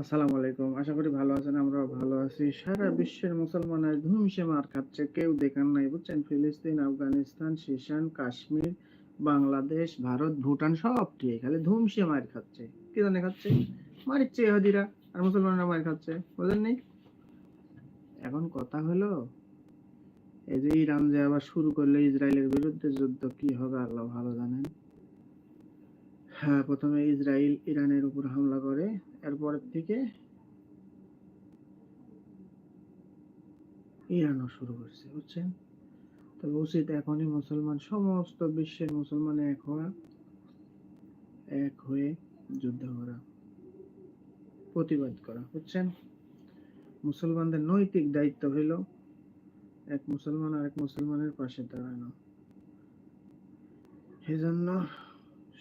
আসসালামু আলাইকুম। আশা করি ভালো আছেন আমরাও ভালো আছি। সারা বিশ্বের মুসলমানের ধুমসে মার খাচ্ছে কেউ দেখান নাই। বুঝছেন ফিলিস্তিন আফগানিস্তান শিশান কাশ্মীর বাংলাদেশ ভারত ভুটান সব ঠিক। খালি ধুমসে মার খাচ্ছে। কি জানে খাচ্ছে? মারিচ্ছে ইহুদিরা আর মুসলমানরা মার খাচ্ছে। বুঝলেন নি এখন কথা হলো এই যে ইরান যে আবার শুরু করল ইসরায়েলের বিরুদ্ধে যুদ্ধ কি হবে আল্লাহ ভালো জানেন? হ্যাঁ প্রথমে ইসরায়েল ইরানের উপর হামলা করে এরপরের থেকে ইরানও শুরু করছে, বুঝছেন? তবে উচিত এখনই মুসলমান, সমস্ত বিশ্বের মুসলমান এক হওয়া, এক হয়ে যুদ্ধ করা, প্রতিবাদ করা, বুঝছেন? মুসলমানদের নৈতিক দায়িত্ব হইল এক মুসলমান আর এক মুসলমানের পাশে দাঁড়ানো। সেজন্য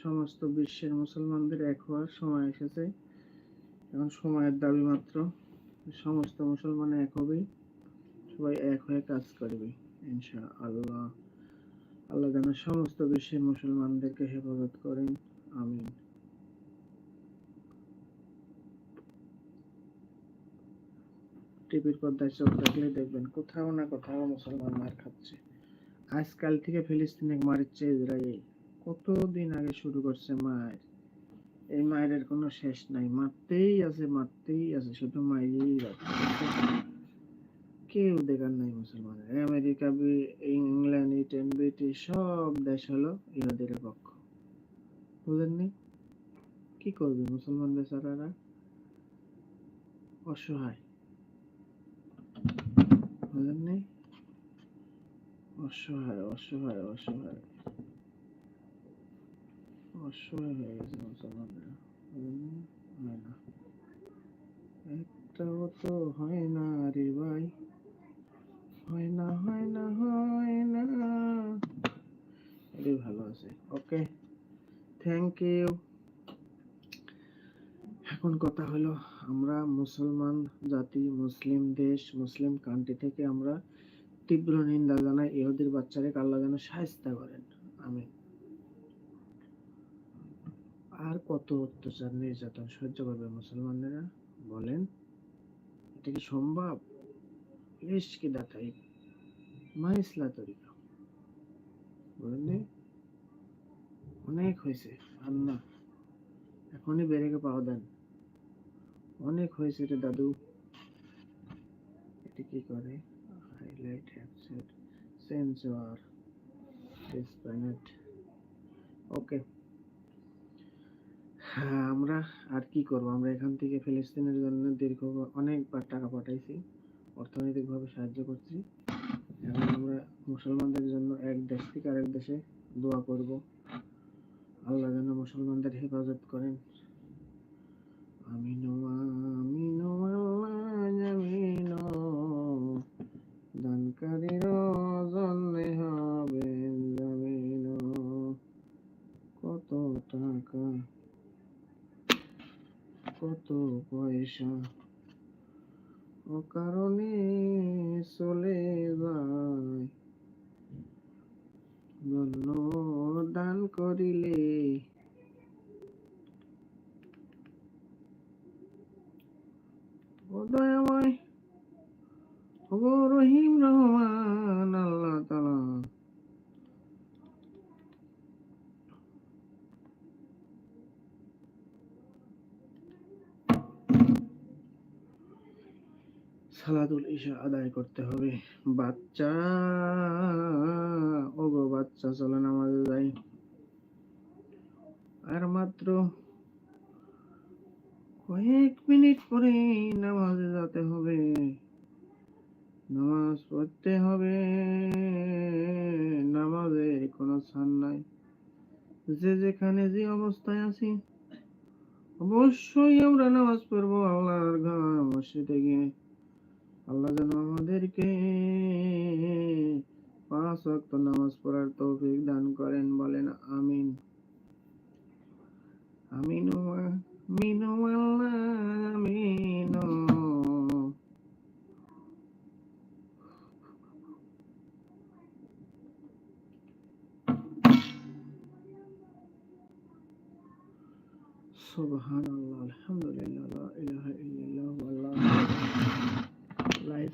সমস্ত বিশ্বের মুসলমানদের এক হওয়ার সময় এসেছে। এখন সময়ের দাবি মাত্র, সমস্ত মুসলমান এক হবে সবাই এক হয়ে কাজ করবে ইনশা আল্লাহ আল্লাহ যেন সমস্ত বিশ্বের মুসলমানদেরকে হেফাজত করেন, আমিন। টিভির পর্দায় চোখ রাখলে দেখবেন কোথাও না কোথাও মুসলমান মার খাচ্ছে। আজকাল থেকে ফিলিস্তিনে মারিচ্ছে ইসরায়েল। কতদিন আগে শুরু করছে মায়ের? এই মায়ের কোনো শেষ নাই। মারতেই আছে মারতেই আছে, শুধু যাচ্ছে কেউ দেখার নাই মুসলমানের। আমেরিকা, বি, ইংল্যান্ড, ইটেন, ব্রিটিশ, সব দেশ হলো ইহুদের পক্ষ। বুঝলেননি কি করবে মুসলমান বেচারারা? অসহায়। বুঝলেননি অসহায় অসহায় অসহায়। অসহায় হয়ে গেছে মুসলমানরা হয় না। একটাও তো হয় না রে ভাই। হয় না হয় না হয় না। এটাই ভালো আছে। ওকে থ্যাংক ইউ এখন কথা হলো, আমরা মুসলমান জাতি, মুসলিম দেশ, মুসলিম কান্ট্রি থেকে আমরা তীব্র নিন্দা জানাই, ইহুদির বাচ্চারে আল্লাহ যেন সাহায্য করেন? আমি আর কত অত্যাচার, নির্যাতন সহ্য করবে মুসলমানেরা? বলেন। এটা কি সম্ভব? ইস, কি দাতাই মাইসলা তরিকা। বলেন অনেক হয়েছে, আল্লাহ। এখনই বেড়েকে পাওয়া দেন। অনেক হয়েছে রে দাদু। এটি কি করে? হাইলাইট হ্যাপসেট সেন্সর ওকে। আমরা আর কি করব? আমরা এখান থেকে ফিলিস্তিনের জন্য দীর্ঘ অনেকবার টাকা পাঠাইছি, অর্থনৈতিকভাবে সাহায্য করছি। এখন আমরা মুসলমানদের জন্য এক দেশ থেকে আরেক দেশে দোয়া করব। আল্লাহ যেন মুসলমানদের হেফাজত করেন। দানকারীর কত টাকা কত পয়সা? ও কারণে চলে যায়। ধন্য দান করিলে ও দয়াময় ও রহিম রহমান আল্লাহ তালা সালাতুল ইশা আদায় করতে হবে। বাচ্চা ও গো বাচ্চা, চলো নামাজে যাই। আর মাত্র কয়েক মিনিট পরে নামাজে যেতে হবে। নামাজ পড়তে হবে। নামাজের কোনো ছাড় নাই। যে যেখানে যে অবস্থায় আছি, অবশ্যই আমরা নামাজ পড়ব আল্লাহর ঘর, মসজিদে গিয়ে। আল্লাহ যেন আমাদেরকে পাঁচ ওয়াক্ত নামাজ পড়ার তৌফিক দান করেন, বলেন আমিন আমিন আমিন আমিন। সুবহানাল্লাহ, আলহামদুলিল্লাহ লা ইলাহা ইল্লাল্লাহ আল্লাহু লাইভ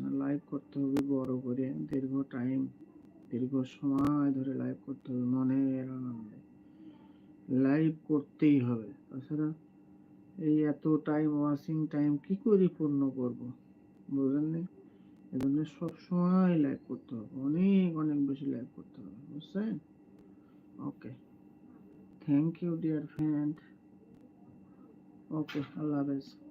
না লাইভ করতে হবে, বড় করে দীর্ঘ টাইম দীর্ঘ সময় ধরে লাইভ করতে হবে মনের আনন্দে লাইভ করতেই হবে। তাছাড়া এই এত টাইম ওয়াচিং টাইম কি করে পূর্ণ করব? বুঝলেন এজন্য সব সময় লাইভ করতে হবে। অনেক অনেক বেশি লাইভ করতে হবে। বুঝছেন? Okay thank you dear friend okay আল্লাহ হাফেজ।